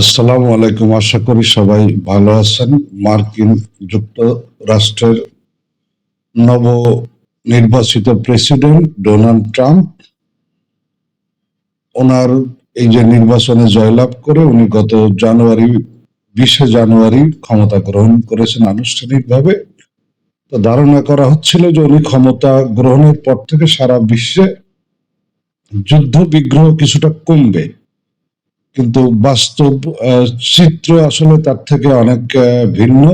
আসসালামু আলাইকুম। আশা করি সবাই ভালো আছেন। মার্কিন যুক্তরাষ্ট্রের নব নির্বাচিত প্রেসিডেন্ট ডোনাল্ড ট্রাম্প, ওনার এই যে নির্বাচনে জয়লাভ করে উনি গত জানুয়ারি, বিশে জানুয়ারি ক্ষমতা গ্রহণ করেছেন আনুষ্ঠানিকভাবে। তো ধারণা করা হচ্ছিল যে উনি ক্ষমতা গ্রহণের পর থেকে সারা বিশ্বে যুদ্ধ বিগ্রহ কিছুটা কমবে। কিন্তু বাস্তব চিত্র আসলে তার থেকে অনেক ভিন্ন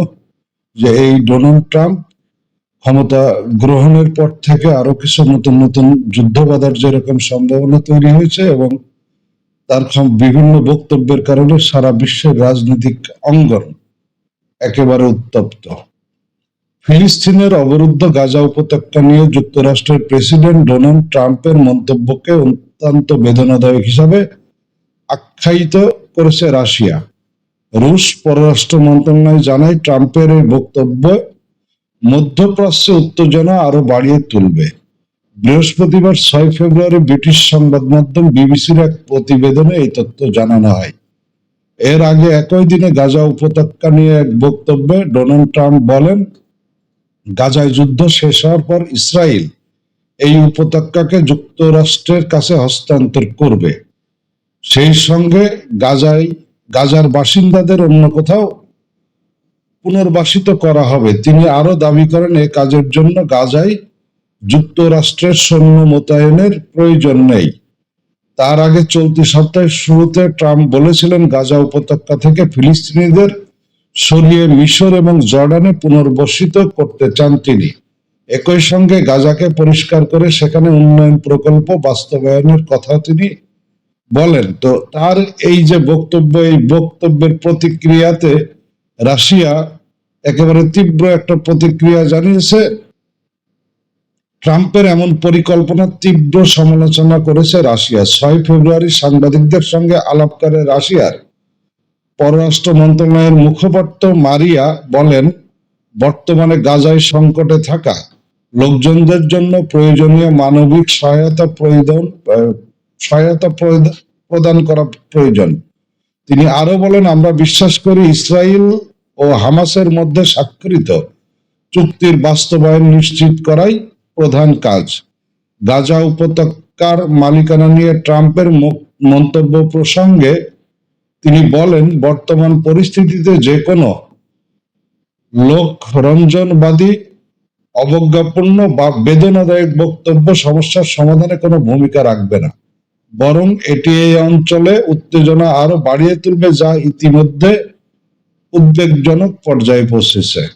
যে এই ডোনাল্ড ট্রাম্প ক্ষমতা গ্রহণের পর থেকে আরও কিছু নতুন নতুন যুদ্ধ বাঁধার যেরকম সম্ভাবনা তৈরি হয়েছে এবং তার বিভিন্ন বক্তব্যের কারণে সারা বিশ্বের রাজনৈতিক অঙ্গন একেবারে উত্তপ্ত। ফিলিস্তিনের অবরুদ্ধ গাজা উপত্যকা নিয়ে যুক্তরাষ্ট্রের প্রেসিডেন্ট ডোনাল্ড ট্রাম্পের মন্তব্যকে অত্যন্ত বেদনাদায়ক হিসাবে আখ্যায়িত করেছে রাশিয়া। রুশ পররাষ্ট্র মন্ত্রণালয় জানায় ট্রাম্পের এই বক্তব্য মধ্যপ্রাচ্যে উত্তেজনা আরও বাড়িয়ে তুলবে। বৃহস্পতিবার ছয় ফেব্রুয়ারি ব্রিটিশ সংবাদ মাধ্যম বিবিসির এক প্রতিবেদনে এই তথ্য জানানো হয়। এর আগে একই দিনে গাজা উপত্যকা নিয়ে এক বক্তব্যে ডোনাল্ড ট্রাম্প বলেন, গাজায় যুদ্ধ শেষ হওয়ার পর ইসরায়েল এই উপত্যকাকে যুক্তরাষ্ট্রের কাছে হস্তান্তর করবে। সেই সঙ্গে গাজায়, গাজার বাসিন্দাদের অন্য কোথাও পুনর্বাসিত করা হবে। তিনি আরও দাবি করেন, এ কাজের জন্য গাজায় যুক্তরাষ্ট্রের সৈন্য মোতায়েনের প্রয়োজন নেই। তার আগে চলতি সপ্তাহের শুরুতে ট্রাম্প বলেছিলেন, গাজা উপত্যকা থেকে ফিলিস্তিনিদের সরিয়ে মিশর এবং জর্ডানে পুনর্বসিত করতে চান তিনি। একই সঙ্গে গাজাকে পরিষ্কার করে সেখানে উন্নয়ন প্রকল্প বাস্তবায়নের কথা তিনি বলেন, তো তার এই যে বক্তব্য, এই বক্তব্যের প্রতিক্রিয়াতে রাশিয়া একেবারে তীব্র একটা প্রতিক্রিয়া জানিয়েছে। ট্রাম্পের এমন পরিকল্পনা তীব্র সমালোচনা করেছে রাশিয়া। ছয় ফেব্রুয়ারি সাংবাদিকদের সঙ্গে আলাপকারে রাশিয়ার পররাষ্ট্র মন্ত্রণালয়ের মুখপাত্র মারিয়া বলেন, বর্তমানে গাজায় সংকটে থাকা লোকজনদের জন্য প্রয়োজনীয় মানবিক সহায়তা প্রয়োজন সহায়তা প্রদান করা প্রয়োজন। তিনি আরও বলেন, আমরা বিশ্বাস করি ইসরায়েল ও হামাসের মধ্যে স্বাক্ষরিত চুক্তির বাস্তবায়ন নিশ্চিত করাই প্রধান কাজ। গাজা উপত্যকার মালিকানা নিয়ে ট্রাম্পের মন্তব্য প্রসঙ্গে তিনি বলেন, বর্তমান পরিস্থিতিতে যে কোনো লোক রঞ্জনবাদী, অবজ্ঞাপূর্ণ বা বেদনাদায়ক বক্তব্য সমস্যার সমাধানে কোনো ভূমিকা রাখবে না। বরং এটি এই অঞ্চলে উত্তেজনা আরও বাড়িয়ে তুলবে যা ইতিমধ্যে উদ্বেগজনক পর্যায়ে পৌঁছেছে।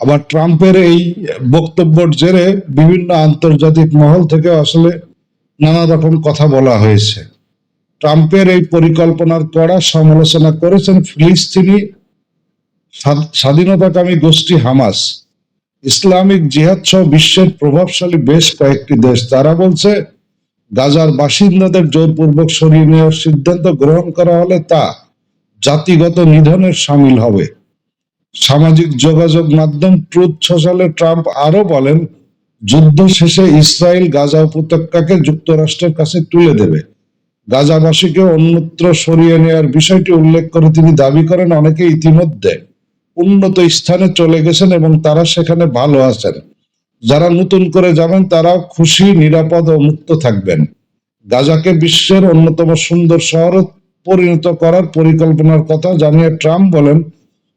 আবার ট্রাম্পের এই বক্তব্যের জেরে বিভিন্ন আন্তর্জাতিক মহল থেকে আসলে নানা রকম কথা বলা হয়েছে। ট্রাম্পের এই পরিকল্পনার কড়া সমালোচনা করেছেন ফিলিস্তিনি স্বাধ- স্বাধীনতাকামী গোষ্ঠী হামাস। ইসলামিক জিহাদ সহ বিশ্বের প্রভাবশালী বেশ কয়েকটি দেশ। তারা বলছে গাজার বাসিন্দাদের জোরপূর্বক সরিয়ে নেওয়ার সিদ্ধান্ত গ্রহণ করা হলে তা জাতিগত নিধনের সামিল হবে। সামাজিক যোগাযোগ মাধ্যম ট্রুথ সোশ্যালে ট্রাম্প আরও বলেন, যুদ্ধ শেষে ইসরায়েল গাজা উপত্যকাকে যুক্তরাষ্ট্রের কাছে তুলে দেবে। গাজাবাসীকে অন্যত্র সরিয়ে নেওয়ার বিষয়টি উল্লেখ করে তিনি দাবি করেন, অনেকে ইতিমধ্যে উন্নত স্থানে চলে গেছেন এবং তারা সেখানে ভালো আছেন। যারা নতুন করে যাবেন, তারা খুশি, নিরাপদ ও মুক্ত থাকবেন। গাজাকে বিশ্বের অন্যতম সুন্দর শহরে পরিণত করার পরিকল্পনার কথা জানিয়ে ট্রাম্প বলেন,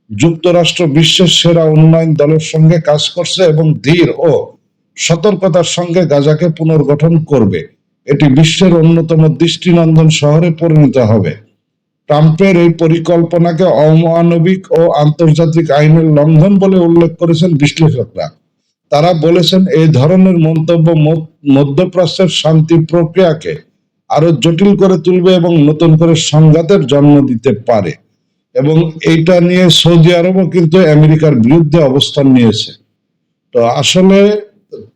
যুক্তরাষ্ট্র বিশ্বের সেরা উন্নয়ন দলের সঙ্গে কাজ করছে এবং ধীর ও সতর্কতার সঙ্গে গাজাকে পুনর্গঠন করবে। এটি বিশ্বের অন্যতম দৃষ্টিনন্দন শহরে পরিণত হবে। ট্রাম্পের এই পরিকল্পনাকে অমানবিক ও আন্তর্জাতিক আইনের লঙ্ঘন বলে উল্লেখ করেছেন বিশ্লেষকরা। তারা বলেছেন, এই ধরনের মন্তব্য মধ্যপ্রাচ্যের শান্তি প্রক্রিয়াকে আরও জটিল করে তুলবে এবং নতুন করে সংঘাতের জন্ম দিতে পারে। এবং এইটা নিয়ে সৌদি আরবও কিন্তু আমেরিকার বিরুদ্ধে অবস্থান নিয়েছে। তো আসলে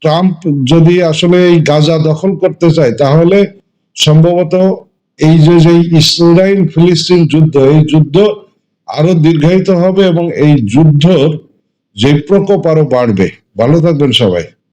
ট্রাম্প যদি আসলে এই গাজা দখল করতে চায়, তাহলে সম্ভবত এই যে যে ইসরায়েল ফিলিস্তিন যুদ্ধ, এই যুদ্ধ আরও দীর্ঘায়িত হবে এবং এই যুদ্ধর যে প্রকোপ আরও বাড়বে। ভালো থাকবেন সবাই।